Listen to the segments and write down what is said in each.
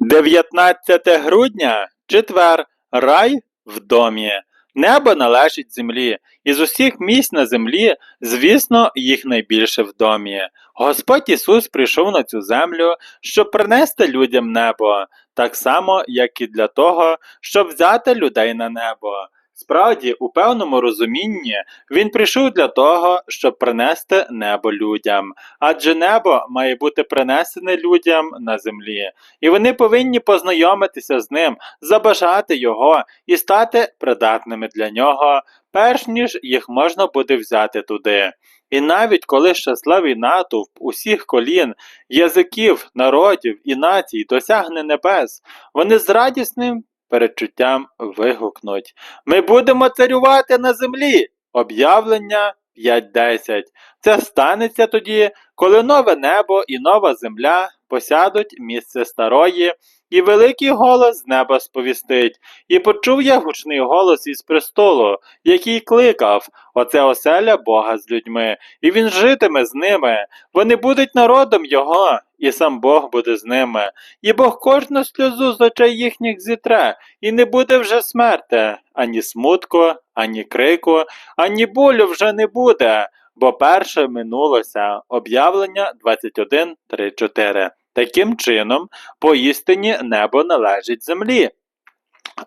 19 грудня, четвер, рай в домі. Небо належить землі, і з усіх місць на землі, звісно, їх найбільше в домі. Господь Ісус прийшов на цю землю, щоб принести людям небо, так само, як і для того, щоб взяти людей на небо. Справді, у певному розумінні він прийшов для того, щоб принести небо людям, адже небо має бути принесене людям на землі, і вони повинні познайомитися з ним, забажати його і стати придатними для нього, перш ніж їх можна буде взяти туди. І навіть коли щасливий натовп усіх колін, язиків, народів і націй досягне небес, вони з радісним передчуттям вигукнуть Ми будемо царювати на землі. Об'явлення 5.10. Це станеться тоді, коли нове небо і нова земля посядуть місце старої, і великий голос з неба сповістить, і почув я гучний голос із престолу, який кликав Оце оселя Бога з людьми, і він житиме з ними. Вони будуть народом його, і сам Бог буде з ними. І Бог кожну сльозу з очей їхніх зітре, і не буде вже смерти, ані смутку, ані крику, ані болю вже не буде, бо перше минулося. Об'явлення 21.3.4. Таким чином, поістині небо належить землі.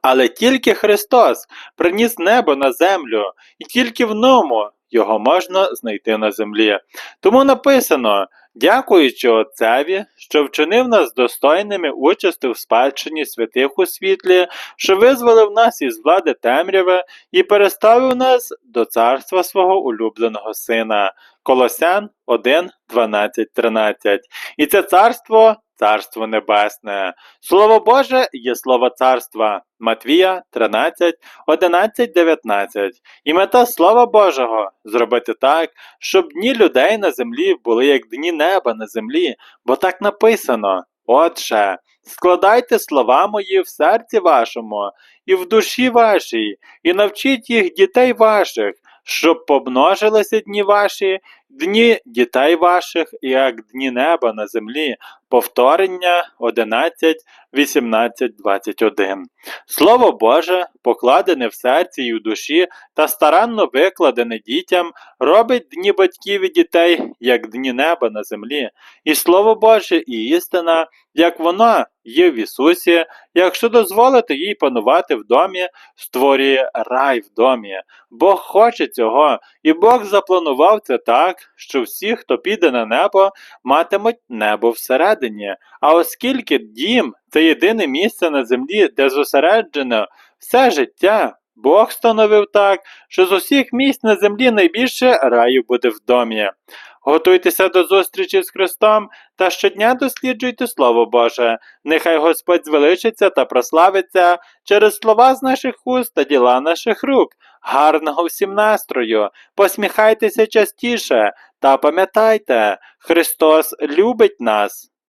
Але тільки Христос приніс небо на землю, і тільки в ньому його можна знайти на землі. Тому написано, дякуючи Отцеві, що вчинив нас достойними участі в спадщині святих у світлі, що визволив нас із влади темряви і переставив нас до царства свого улюбленого Сина. Колосян 1, 12, 13. І це царство царство небесне. Слово Боже є слово царства. Матвія 13, 11, 19. І мета Слова Божого зробити так, щоб дні людей на землі були як дні неба на землі, бо так написано. Отже, складайте слова мої в серці вашому і в душі вашій, і навчіть їх дітей ваших, щоб помножилися дні ваші, дні дітей ваших, як дні неба на землі. Повторення 11, 18, 21. Слово Боже, покладене в серці і в душі та старанно викладене дітям, робить дні батьків і дітей, як дні неба на землі. І Слово Боже і істина, як вона є в Ісусі, якщо дозволити їй панувати в домі, створює рай в домі. Бог хоче цього, і Бог запланував це так, що всі, хто піде на небо, матимуть небо всередині. А оскільки дім це єдине місце на землі, де зосереджено все життя, Бог становив так, що з усіх місць на землі найбільше раю буде в домі. Готуйтеся до зустрічі з Христом та щодня досліджуйте Слово Боже. Нехай Господь звеличиться та прославиться через слова з наших уст та діла наших рук. Гарного всім настрою, посміхайтеся частіше та пам'ятайте, Христос любить нас.